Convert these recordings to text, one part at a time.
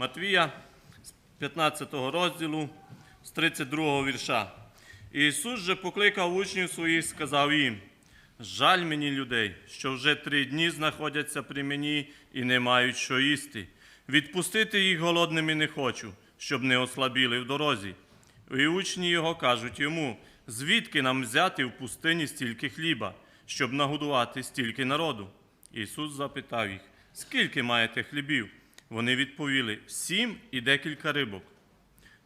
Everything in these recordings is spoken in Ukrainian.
Матвія з 15 розділу, з 32 вірша. Ісус же покликав учнів своїх, сказав їм: Жаль мені людей, що вже три дні знаходяться при мені і не мають що їсти. Відпустити їх голодними не хочу, щоб не ослабіли в дорозі. І учні його кажуть йому: звідки нам взяти в пустині стільки хліба, щоб нагодувати стільки народу? Ісус запитав їх: Скільки маєте хлібів? Вони відповіли: сім і декілька рибок.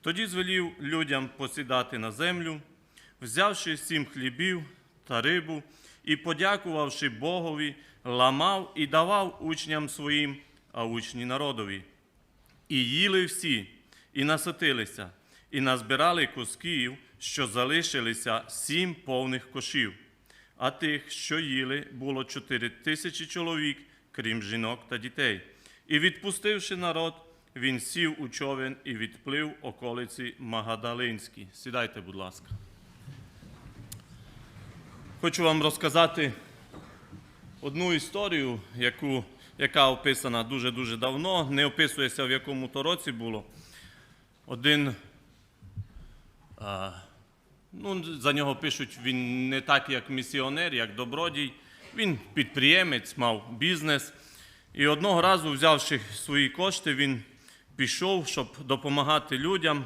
Тоді звелів людям посідати на землю, взявши сім хлібів та рибу, і, подякувавши Богові, ламав і давав учням своїм, а учні народові. І їли всі, і наситилися, і назбирали кусків, що залишилися сім повних кошів. А тих, що їли, було чотири тисячі чоловік, крім жінок та дітей. І відпустивши народ, він сів у човен і відплив околиці Магадалинські. Сідайте, будь ласка. Хочу вам розказати одну історію, яку, яка описана дуже-дуже давно, не описується в якому то році було. Один, а, ну, за нього пишуть, він не так, як місіонер, як добродій. Він підприємець, мав бізнес. І одного разу, взявши свої кошти, він пішов, щоб допомагати людям.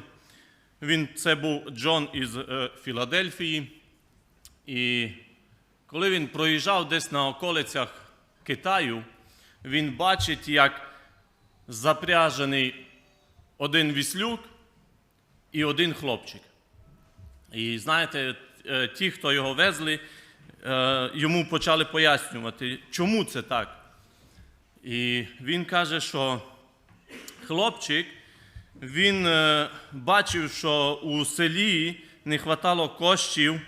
Він, це був Джон із е, Філадельфії. І коли він проїжджав десь на околицях Китаю, він бачить, як запряжений один віслюк і один хлопчик. І знаєте, е, ті, хто його везли, е, йому почали пояснювати, чому це так. І він каже, що хлопчик, він е, бачив, що у селі не вистачало коштів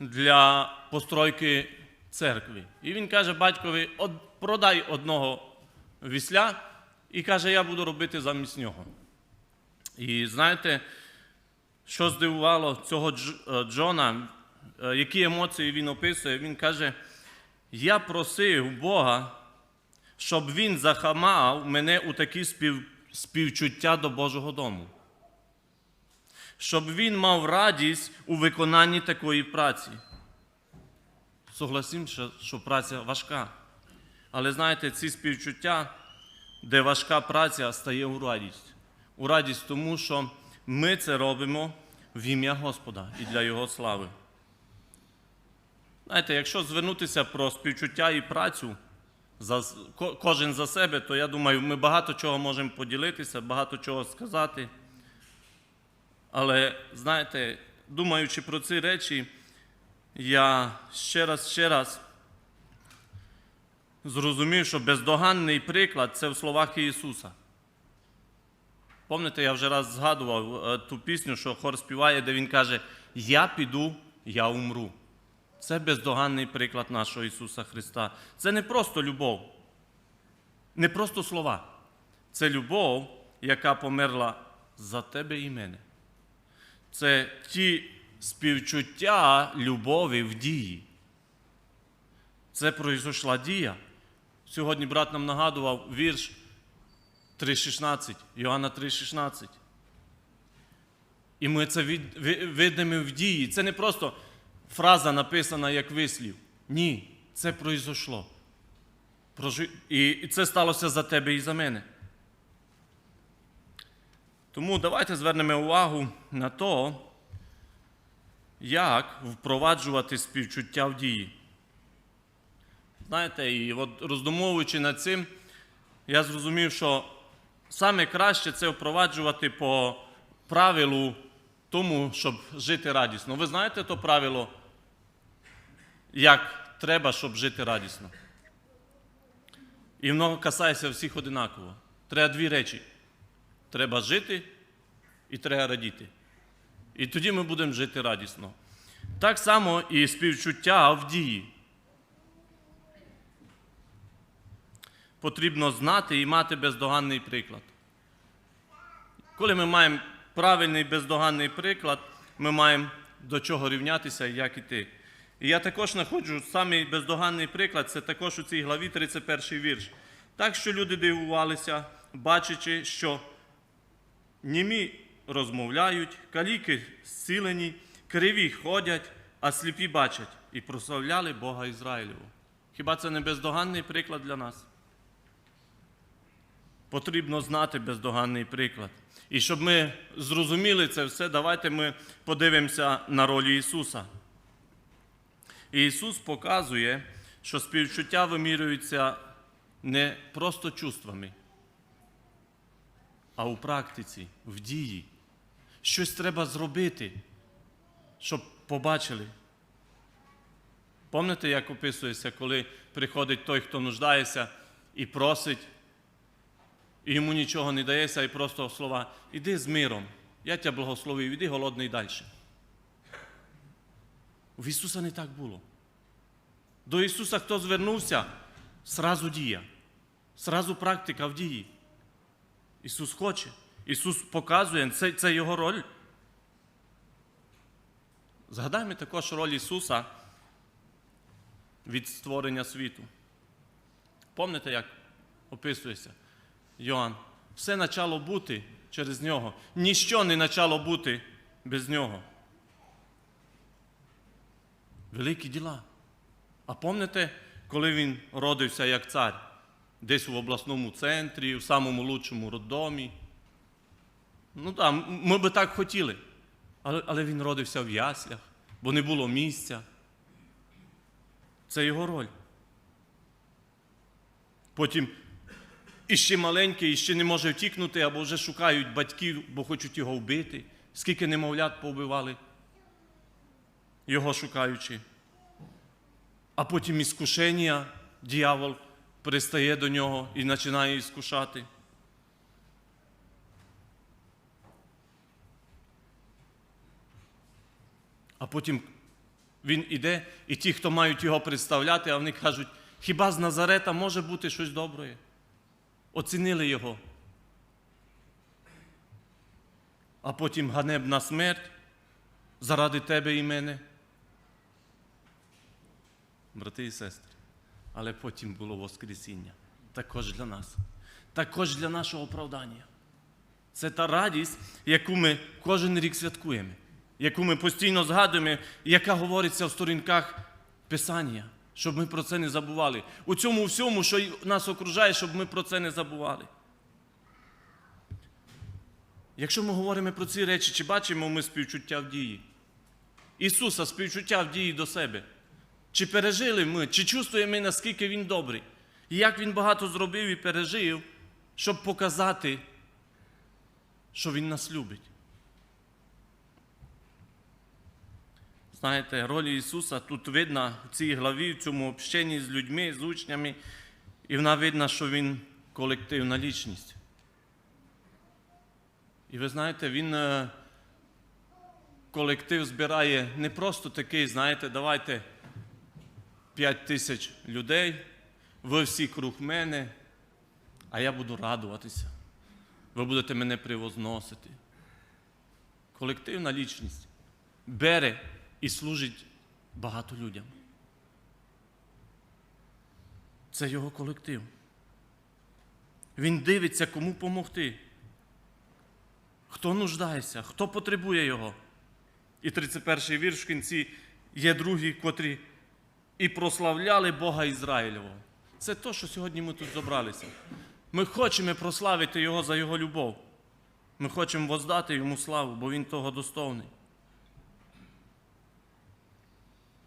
для постройки церкви. І він каже батькові, продай одного вісля, і каже, я буду робити замість нього. І знаєте, що здивувало цього е, Джона, е, які емоції він описує, він каже: Я просив Бога, щоб він захамав мене у такі спів, співчуття до Божого дому. Щоб він мав радість у виконанні такої праці. Согласім, що, праця важка. Але знаєте, ці співчуття, де важка праця стає у радість. У радість тому, що ми це робимо в ім'я Господа і для Його слави. Знаєте, якщо звернутися про співчуття і працю, за, кожен за себе, то я думаю, ми багато чого можемо поділитися, багато чого сказати. Але знаєте, думаючи про ці речі, я ще раз, ще раз зрозумів, що бездоганний приклад це в словах Ісуса. Пам'ятаєте, я вже раз згадував е, ту пісню, що хор співає, де він каже: Я піду, я умру. Це бездоганний приклад нашого Ісуса Христа. Це не просто любов, не просто слова. Це любов, яка померла за тебе і мене. Це ті співчуття любові в дії. Це пройшла дія. Сьогодні брат нам нагадував вірш 3.16, Йоанна 3.16. І ми це від, ви- видимо в дії. Це не просто фраза написана як вислів. Ні, це пройшло. І це сталося за тебе і за мене. Тому давайте звернемо увагу на те, як впроваджувати співчуття в дії. Знаєте, і от роздумовуючи над цим, я зрозумів, що саме краще це впроваджувати по правилу тому, щоб жити радісно. Ви знаєте то правило, як треба, щоб жити радісно? І воно касається всіх одинаково. Треба дві речі. Треба жити і треба радіти. І тоді ми будемо жити радісно. Так само і співчуття в дії. Потрібно знати і мати бездоганний приклад. Коли ми маємо правильний бездоганний приклад, ми маємо до чого рівнятися і як іти. І я також знаходжу самий бездоганний приклад, це також у цій главі 31 вірш. Так що люди дивувалися, бачачи, що німі розмовляють, каліки зцілені, криві ходять, а сліпі бачать і прославляли Бога Ізраїлеву. Хіба це не бездоганний приклад для нас? Потрібно знати бездоганний приклад. І щоб ми зрозуміли це все, давайте ми подивимося на роль Ісуса. І Ісус показує, що співчуття вимірюється не просто чувствами, а у практиці, в дії. Щось треба зробити, щоб побачили. Пам'ятаєте, як описується, коли приходить той, хто нуждається, і просить, і йому нічого не дається, і просто слова іди з миром, я тебе благословив, іди голодний далі. У Ісуса не так було. До Ісуса хто звернувся, сразу дія, сразу практика в дії. Ісус хоче, Ісус показує, це, це Його роль. Згадаймо також роль Ісуса від створення світу. Пам'ятаєте, як описується Йоанн? Все почало бути через нього. Ніщо не почало бути без нього. Великі діла. А пам'ятаєте, коли він родився як цар? Десь в обласному центрі, в самому лучшому роддомі. Ну так, ми би так хотіли. Але, але він родився в яслях, бо не було місця. Це його роль. Потім іще маленький, іще не може втікнути, або вже шукають батьків, бо хочуть його вбити. Скільки немовлят повбивали, його шукаючи. А потім іскушення, дьявол пристає до нього і починає іскушати. А потім він іде, і ті, хто мають його представляти, а вони кажуть, хіба з Назарета може бути щось добре? Оцінили його. А потім ганебна смерть заради тебе і мене. Брати і сестри, але потім було Воскресіння. Також для нас, також для нашого оправдання. Це та радість, яку ми кожен рік святкуємо, яку ми постійно згадуємо, яка говориться в сторінках Писання, щоб ми про це не забували. У цьому всьому, що нас окружає, щоб ми про це не забували. Якщо ми говоримо про ці речі, чи бачимо ми співчуття в дії? Ісуса співчуття в дії до себе. Чи пережили ми, чи чувствуємо ми, наскільки Він добрий, і як Він багато зробив і пережив, щоб показати, що Він нас любить. Знаєте, роль Ісуса тут видно в цій главі, в цьому общенні з людьми, з учнями, і вона видно, що Він колективна лічність. І ви знаєте, Він е, колектив збирає не просто такий, знаєте, давайте. 5 тисяч людей, ви всі круг мене, а я буду радуватися. Ви будете мене привозносити. Колективна лічність бере і служить багато людям. Це його колектив. Він дивиться, кому допомогти. Хто нуждається, хто потребує його. І 31-й вірш в кінці є другий, котрі і прославляли Бога Ізраїлевого. Це те, що сьогодні ми тут зібралися. Ми хочемо прославити Його за Його любов. Ми хочемо воздати Йому славу, бо Він того достойний.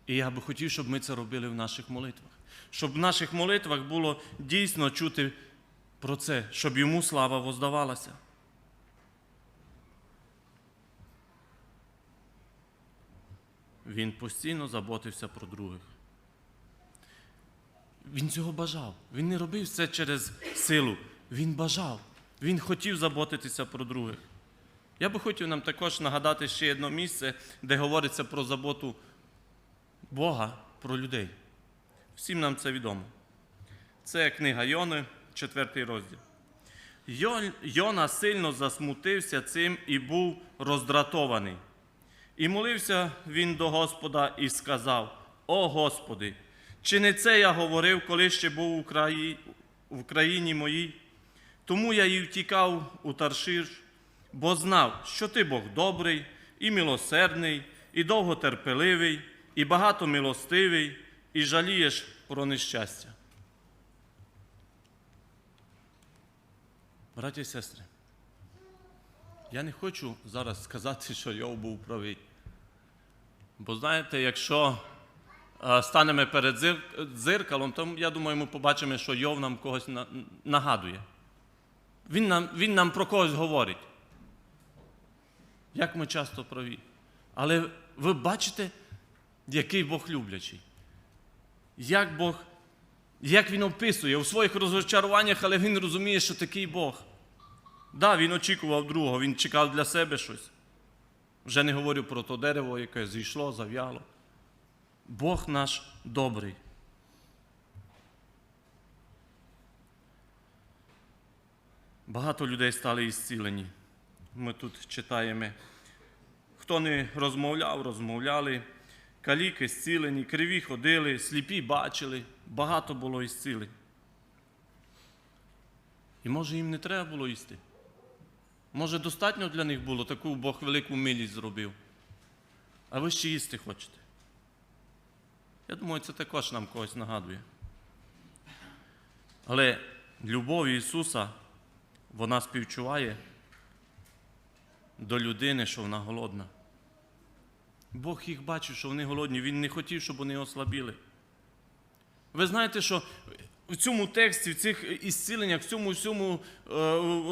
І я би хотів, щоб ми це робили в наших молитвах. Щоб в наших молитвах було дійсно чути про це, щоб йому слава воздавалася. Він постійно заботився про других. Він цього бажав. Він не робив це через силу. Він бажав. Він хотів заботитися про других. Я би хотів нам також нагадати ще одне місце, де говориться про заботу Бога про людей. Всім нам це відомо. Це книга Йони, 4 розділ. Йона сильно засмутився цим і був роздратований. І молився він до Господа і сказав: О Господи, чи не це я говорив, коли ще був в країні моїй? Тому я і втікав у Таршиш, бо знав, що ти Бог добрий, і милосердний, і довготерпеливий, і багатомилостивий, і жалієш про нещастя. Браті і сестри, я не хочу зараз сказати, що Йов був правий. Бо знаєте, якщо станемо перед дзеркалом, то я думаю, ми побачимо, що Йов нам когось нагадує. Він нам, він нам про когось говорить. Як ми часто праві. Але ви бачите, який Бог люблячий. Як Бог, як Він описує у своїх розчаруваннях, але він розуміє, що такий Бог. Да, він очікував другого, він чекав для себе щось. Вже не говорю про то дерево, яке зійшло, зав'яло. Бог наш добрий. Багато людей стали ісцілені. Ми тут читаємо. Хто не розмовляв, розмовляли, каліки зцілені, криві ходили, сліпі бачили, багато було ісцілень. І може їм не треба було їсти. Може, достатньо для них було, таку Бог велику милість зробив. А ви ще їсти хочете. Я думаю, це також нам когось нагадує. Але любов Ісуса, вона співчуває до людини, що вона голодна. Бог їх бачив, що вони голодні, Він не хотів, щоб вони ослабіли. Ви знаєте, що в цьому тексті, в цих ісціленнях, в цьому всьому е,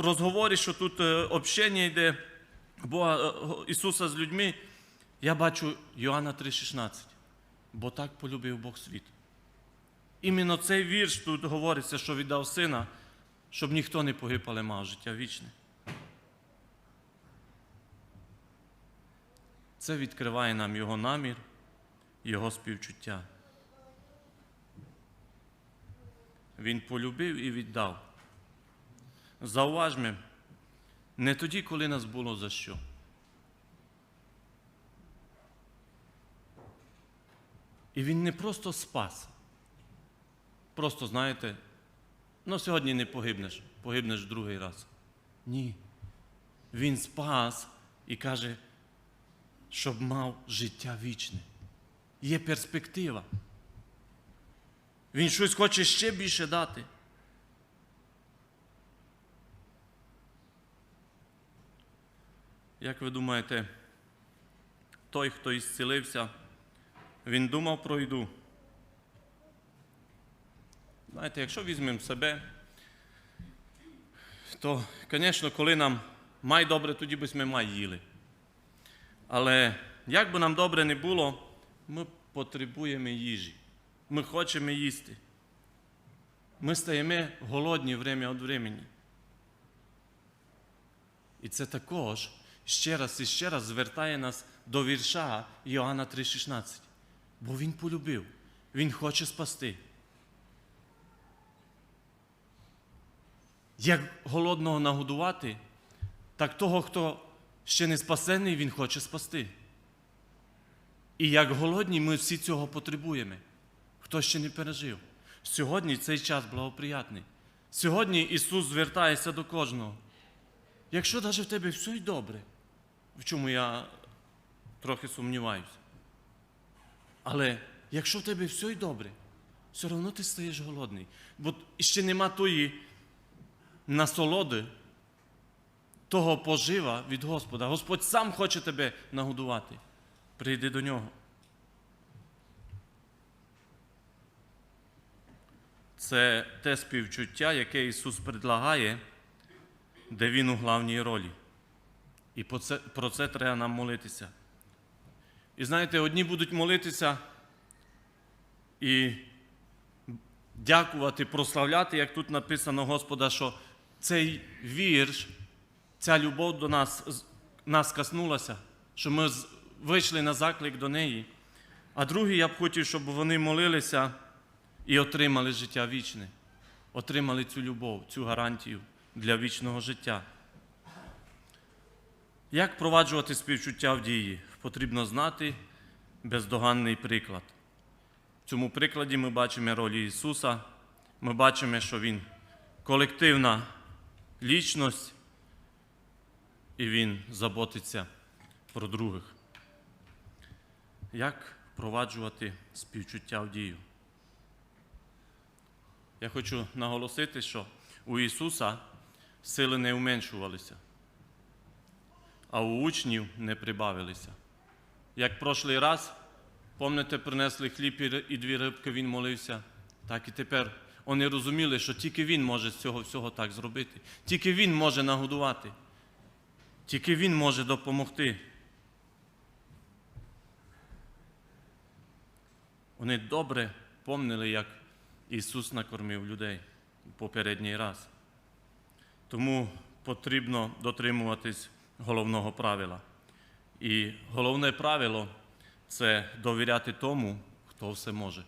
розговорі, що тут е, общення йде Бога е, Ісуса з людьми, я бачу Йоанна 3,16. Бо так полюбив Бог світ. Іменно цей вірш тут говориться, що віддав сина, щоб ніхто не погиб, але мав життя вічне. Це відкриває нам його намір, його співчуття. Він полюбив і віддав. Зауважмо, не тоді, коли нас було за що. І він не просто спас. Просто, знаєте, ну сьогодні не погибнеш, погибнеш другий раз. Ні. Він спас і каже, щоб мав життя вічне. Є перспектива. Він щось хоче ще більше дати. Як ви думаєте, той, хто ісцілився, він думав про їду? Знаєте, якщо візьмемо себе, то, звісно, коли нам май добре, тоді б ми май їли. Але як би нам добре не було, ми потребуємо їжі. Ми хочемо їсти. Ми стаємо голодні время від времени. І це також ще раз і ще раз звертає нас до вірша Іоанна 3,16. Бо Він полюбив, Він хоче спасти. Як голодного нагодувати, так того, хто ще не спасений, Він хоче спасти. І як голодні, ми всі цього потребуємо. Хто ще не пережив. Сьогодні цей час благоприятний. Сьогодні Ісус звертається до кожного. Якщо навіть в тебе все й добре, в чому я трохи сумніваюся. Але якщо в тебе все й добре, все одно ти стаєш голодний. Бо ще нема тої насолоди, того пожива від Господа. Господь сам хоче тебе нагодувати. Прийди до нього. Це те співчуття, яке Ісус предлагає, де Він у главній ролі. І про це, треба нам молитися. І знаєте, одні будуть молитися і дякувати, прославляти, як тут написано Господа, що цей вірш, ця любов до нас, нас коснулася, що ми вийшли на заклик до неї. А другі я б хотів, щоб вони молилися і отримали життя вічне, отримали цю любов, цю гарантію для вічного життя. Як впроваджувати співчуття в дії? Потрібно знати бездоганний приклад. В цьому прикладі ми бачимо ролі Ісуса, ми бачимо, що Він колективна лічність, і Він заботиться про других. Як впроваджувати співчуття в дію? Я хочу наголосити, що у Ісуса сили не уменшувалися, а у учнів не прибавилися. Як прошлий раз, пам'ятаєте, принесли хліб і дві рибки, він молився, так і тепер вони розуміли, що тільки Він може з цього всього так зробити, тільки Він може нагодувати, тільки Він може допомогти. Вони добре помнили, як Ісус накормив людей попередній раз. Тому потрібно дотримуватись головного правила. І головне правило це довіряти тому, хто все може.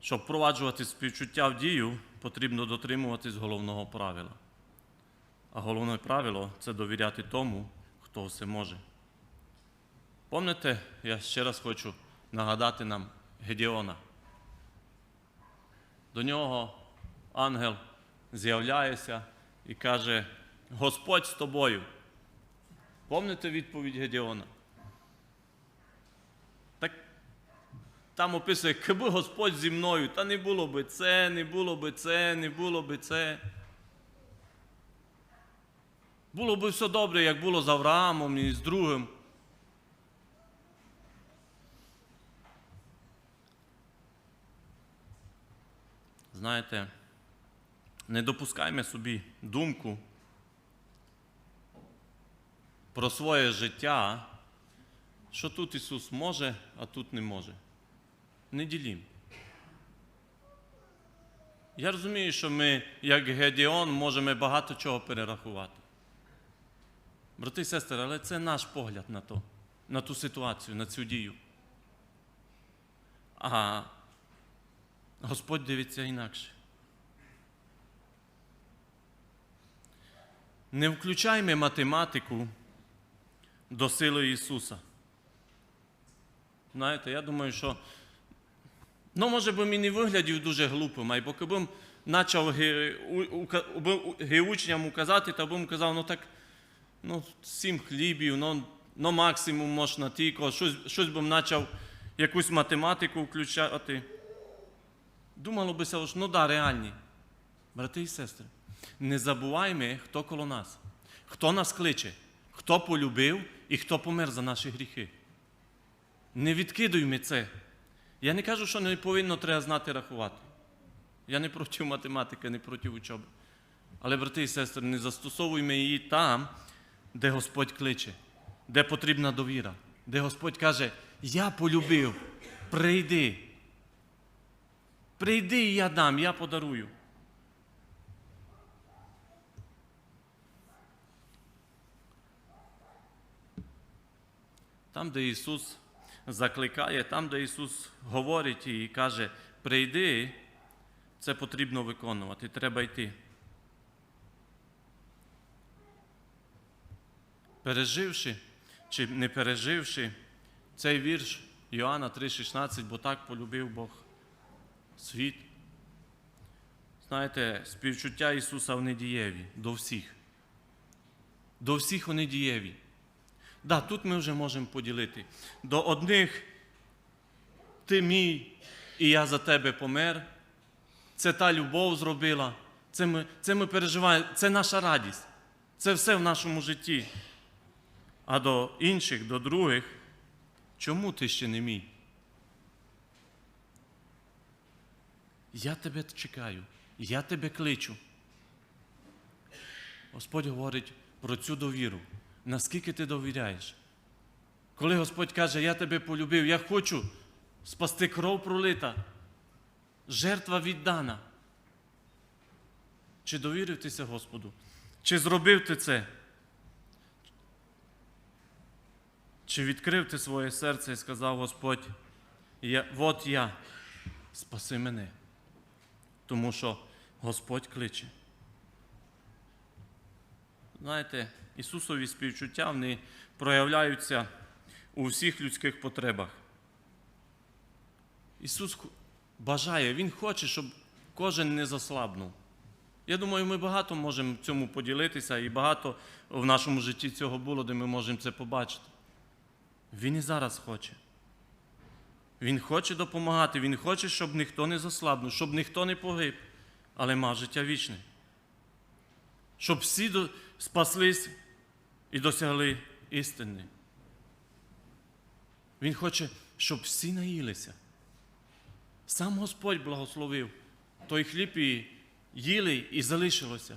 Щоб впроваджувати співчуття в дію, потрібно дотримуватись головного правила. А головне правило це довіряти тому, хто все може. Пам'ятаєте, я ще раз хочу нагадати нам Гедеона. До нього ангел з'являється і каже: Господь з тобою. Пам'ятаєте відповідь Гедеона? Так там описує, якби Господь зі мною, та не було би це, не було би це, не було би це. Було би все добре, як було з Авраамом і з другим. Знаєте, не допускаймо собі думку про своє життя, що тут Ісус може, а тут не може. Не ділім. Я розумію, що ми, як Гедеон, можемо багато чого перерахувати. Брати і сестри, але це наш погляд на то, на ту ситуацію, на цю дію. А Господь дивиться інакше. Не включаймо математику до сили Ісуса. Знаєте, я думаю, що ну, може би мені виглядів дуже глупим, а поки б почав учням указати, то б казав, ну так, ну, сім хлібів, ну, ну максимум можна тільки, щось, щось би почав якусь математику включати. Думало би що ну да, реальні. Брати і сестри, не забуваймо, хто коло нас, хто нас кличе, хто полюбив і хто помер за наші гріхи. Не відкидуймо це. Я не кажу, що не повинно треба знати рахувати. Я не проти математики, не проти учоби. Але, брати і сестри, не застосовуймо її там, де Господь кличе, де потрібна довіра, де Господь каже, я полюбив, прийди. Прийди, і я дам, я подарую. Там, де Ісус закликає, там, де Ісус говорить і каже, прийди, це потрібно виконувати, треба йти. Переживши чи не переживши цей вірш Йоанна 3,16, бо так полюбив Бог світ. Знаєте, співчуття Ісуса вони дієві до всіх. До всіх вони дієві. Да, тут ми вже можемо поділити. До одних ти мій, і я за тебе помер. Це та любов зробила. Це ми, це ми переживаємо, це наша радість. Це все в нашому житті. А до інших, до других, чому ти ще не мій? Я тебе чекаю, я тебе кличу. Господь говорить про цю довіру. Наскільки ти довіряєш? Коли Господь каже, я тебе полюбив, я хочу спасти кров пролита, жертва віддана. Чи довірив тися Господу? Чи зробив ти це? Чи відкрив ти своє серце і сказав Господь, от я, спаси мене, тому що Господь кличе. Знаєте, Ісусові співчуття вони проявляються у всіх людських потребах. Ісус бажає, Він хоче, щоб кожен не заслабнув. Я думаю, ми багато можемо цьому поділитися, і багато в нашому житті цього було, де ми можемо це побачити. Він і зараз хоче. Він хоче допомагати, він хоче, щоб ніхто не заслабнув, щоб ніхто не погиб, але мав життя вічне. Щоб всі спаслись і досягли істини. Він хоче, щоб всі наїлися. Сам Господь благословив той хліб і їли і залишилося.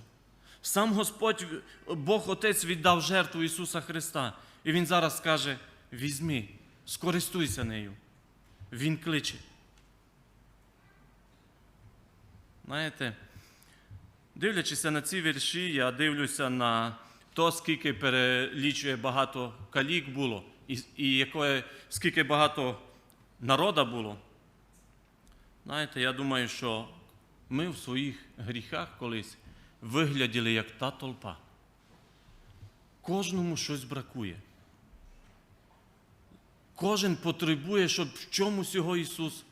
Сам Господь, Бог Отець віддав жертву Ісуса Христа. І Він зараз каже: візьми, скористуйся нею. Він кличе. Знаєте, дивлячися на ці вірші, я дивлюся на то, скільки перелічує багато калік було, і, і якої, скільки багато народа було. Знаєте, я думаю, що ми в своїх гріхах колись вигляділи як та толпа. Кожному щось бракує. Кожен потребує, щоб в чомусь його Ісус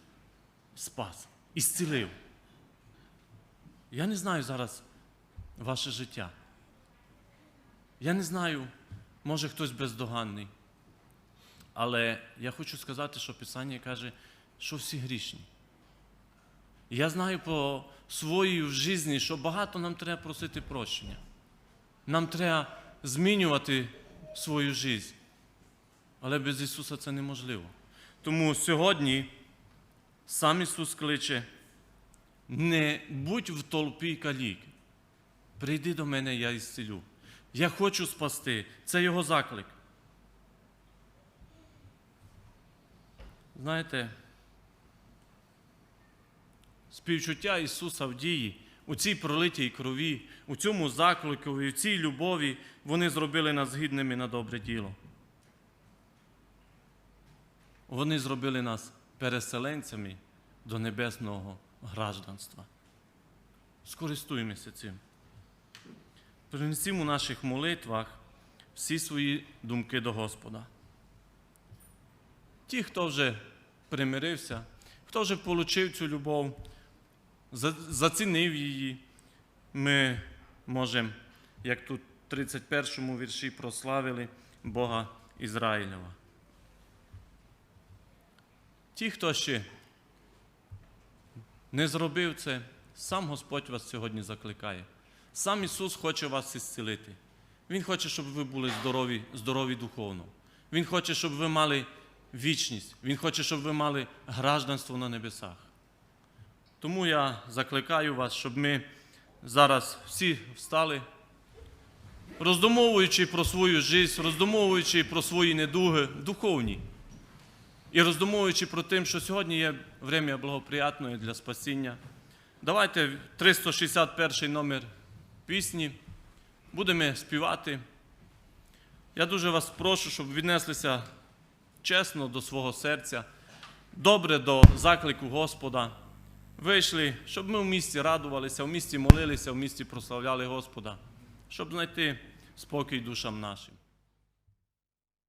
спас і зцілив. Я не знаю зараз ваше життя. Я не знаю, може хтось бездоганний. Але я хочу сказати, що Писання каже, що всі грішні. Я знаю по своїй житті, що багато нам треба просити прощення. Нам треба змінювати свою життя. Але без Ісуса це неможливо. Тому сьогодні сам Ісус кличе, не будь в толпі калік. Прийди до мене, я ісцелю. Я хочу спасти. Це Його заклик. Знаєте, співчуття Ісуса в дії, у цій пролитій крові, у цьому заклику, у цій любові вони зробили нас гідними на добре діло. Вони зробили нас переселенцями до небесного гражданства. Скористуємося цим. Принесімо у наших молитвах всі свої думки до Господа. Ті, хто вже примирився, хто вже отримав цю любов, зацінив її, ми можемо, як тут в 31 му вірші прославили Бога Ізраїлева. Ті, хто ще не зробив це, сам Господь вас сьогодні закликає. Сам Ісус хоче вас ісцілити. Він хоче, щоб ви були здорові, здорові духовно. Він хоче, щоб ви мали вічність. Він хоче, щоб ви мали гражданство на небесах. Тому я закликаю вас, щоб ми зараз всі встали, роздумовуючи про свою життя, роздумовуючи про свої недуги духовні. І роздумовуючи про те, що сьогодні є время благоприятне для спасіння, давайте 361 номер пісні, будемо співати. Я дуже вас прошу, щоб віднеслися чесно до свого серця, добре до заклику Господа. Вийшли, щоб ми в місті радувалися, в місті молилися, в місті прославляли Господа, щоб знайти спокій душам нашим.